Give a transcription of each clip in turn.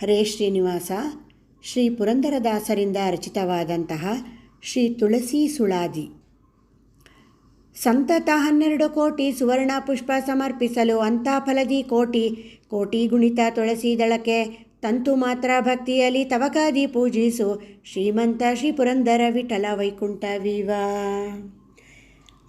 ಹರೇ ಶ್ರೀನಿವಾಸ. ಶ್ರೀ ಪುರಂದರದಾಸರಿಂದ ರಚಿತವಾದಂತಹ ಶ್ರೀ ತುಳಸಿ ಸುಳಾದಿ. ಸಂತತ ಹನ್ನೆರಡು ಕೋಟಿ ಸುವರ್ಣ ಪುಷ್ಪ ಸಮರ್ಪಿಸಲು ಅಂಥ ಫಲದಿ ಕೋಟಿ. ಕೋಟಿ ಗುಣಿತ ತುಳಸಿ ದಳಕ್ಕೆ ತಂತು ಮಾತ್ರ ಭಕ್ತಿಯಲ್ಲಿ ತವಕಾದಿ ಪೂಜಿಸು ಶ್ರೀಮಂತ ಶ್ರೀ ಪುರಂದರ ವಿಠಲ ವೈಕುಂಠ ವಿವಾ.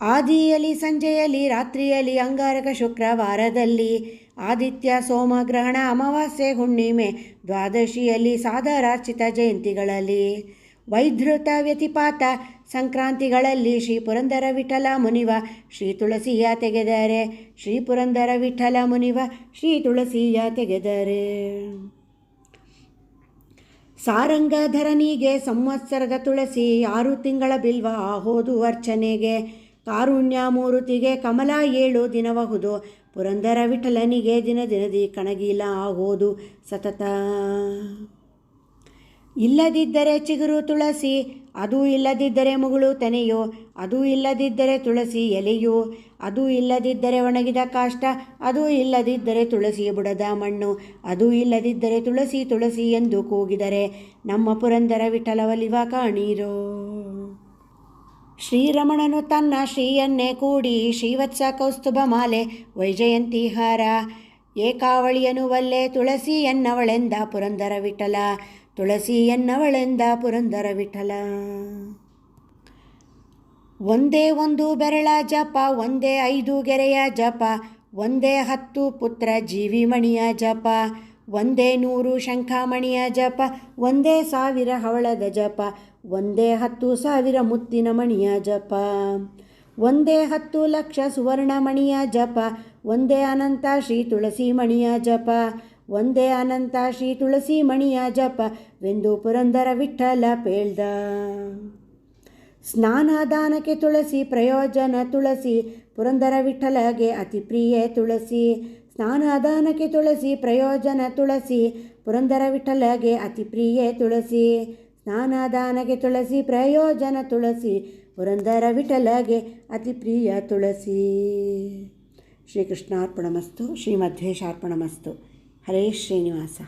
ಆದಿಯಲ್ಲಿ, ಸಂಜೆಯಲ್ಲಿ, ರಾತ್ರಿಯಲ್ಲಿ, ಅಂಗಾರಕ ಶುಕ್ರವಾರದಲ್ಲಿ ಆದಿತ್ಯ ಸೋಮ ಗ್ರಹಣ ಅಮಾವಾಸ್ಯೆ ಹುಣ್ಣಿಮೆ ದ್ವಾದಶಿಯಲ್ಲಿ ಸಾಧಾರಾರ್ಚಿತ ಜಯಂತಿಗಳಲ್ಲಿ. ವೈಧೃತ ವ್ಯತಿಪಾತ ಸಂಕ್ರಾಂತಿಗಳಲ್ಲಿ ಶ್ರೀ ಪುರಂದರ ವಿಠಲ ಮುನಿವ ಶ್ರೀ ತುಳಸಿಯ ತೆಗೆದರೆ, ಶ್ರೀ ಪುರಂದರ ವಿಠಲ ಮುನಿವ ಶ್ರೀ ತುಳಸಿಯ ತೆಗೆದರೆ. ಸಾರಂಗಧರನಿಗೆ ಸಂವತ್ಸರದ ತುಳಸಿ ಆರು ತಿಂಗಳ ಬಿಲ್ವ ಆಹೋದು ಅರ್ಚನೆಗೆ, ಕಾರುಣ್ಯ ಮೂರುತಿಗೆ ಕಮಲ ಏಳು ದಿನಬಹುದು ಪುರಂದರ ವಿಠಲನಿಗೆ ದಿನ ದಿನದಿ ಕಣಗಿಲ ಆಗೋದು ಸತತ. ಇಲ್ಲದಿದ್ದರೆ ಚಿಗುರು ತುಳಸಿ, ಅದು ಇಲ್ಲದಿದ್ದರೆ ಮುಗುಳು ತನೆಯೋ, ಅದು ಇಲ್ಲದಿದ್ದರೆ ತುಳಸಿ ಎಲೆಯೋ, ಅದು ಇಲ್ಲದಿದ್ದರೆ ಒಣಗಿದ ಕಾಷ್ಟ, ಅದು ಇಲ್ಲದಿದ್ದರೆ ತುಳಸಿ ಬುಡದ ಮಣ್ಣು, ಅದು ಇಲ್ಲದಿದ್ದರೆ ತುಳಸಿ ತುಳಸಿ ಎಂದು ಕೂಗಿದರೆ ನಮ್ಮ ಪುರಂದರ ವಿಠಲವಲಿವ ಕಾಣೀರೋ. ಶ್ರೀರಮಣನು ತನ್ನ ಶ್ರೀಯನ್ನೇ ಕೂಡಿ ಶ್ರೀವತ್ಸ ಕೌಸ್ತುಭ ಮಾಲೆ, ವೈಜಯಂತಿ ಹಾರ ಏಕಾವಳಿಯನು ವಲ್ಲೆ ತುಳಸಿ ಎನ್ನವಳೆಂದ ಪುರಂದರ ವಿಠಲ ತುಳಸಿ ಎನ್ನವಳೆಂದ ಪುರಂದರ ವಿಠಲ ಒಂದೇ ಒಂದು ಬೆರಳ ಜಪ, ಒಂದೇ ಐದು ಗೆರೆಯ ಜಪ, ಒಂದೇ ಹತ್ತು ಪುತ್ರ ಜೀವಿಮಣಿಯ ಜಪ ಒಂದೇ ನೂರು ಶಂಖಾಮಣಿಯ ಜಪ, ಒಂದೇ ಸಾವಿರ ಹವಳದ ಜಪ, ಒಂದೇ ಹತ್ತು ಸಾವಿರ ಮುತ್ತಿನ ಮಣಿಯ ಜಪ. ಒಂದೇ ಹತ್ತು ಲಕ್ಷ ಸುವರ್ಣಮಣಿಯ ಜಪ, ಒಂದೇ ಅನಂತ ಶ್ರೀ ತುಳಸಿ ಮಣಿಯ ಜಪ. ಒಂದೇ ಅನಂತ ಶ್ರೀ ತುಳಸಿ ಮಣಿಯ ಜಪ, ವೆಂದು ಪುರಂದರ ವಿಠಲ ಪೇಳ್ದ. ಸ್ನಾನದಾನಕ್ಕೆ ತುಳಸಿ, ಪ್ರಯೋಜನ ತುಳಸಿ, ಪುರಂದರ ವಿಠಲಗೆ ಅತಿ ಪ್ರಿಯೆ ತುಳಸಿ. ಸ್ನಾನದಾನಕ್ಕೆ ತುಳಸಿ, ಪ್ರಯೋಜನ ತುಳಸಿ, ಪುರಂದರ ವಿಠಲಗೆ ಅತಿ ಪ್ರಿಯೆ ತುಳಸಿ. ಸ್ನಾನದಾನಕ್ಕೆ ತುಳಸಿ, ಪ್ರಯೋಜನ ತುಳಸಿ, ಪುರಂದರ ವಿಠಲಗೆ ಅತಿ ಪ್ರಿಯ ತುಳಸಿ. ಶ್ರೀಕೃಷ್ಣಾರ್ಪಣಮಸ್ತು ಶ್ರೀಮಧ್ವೇಶಾರ್ಪಣಮಸ್ತು ಹರೇ ಶ್ರೀನಿವಾಸ.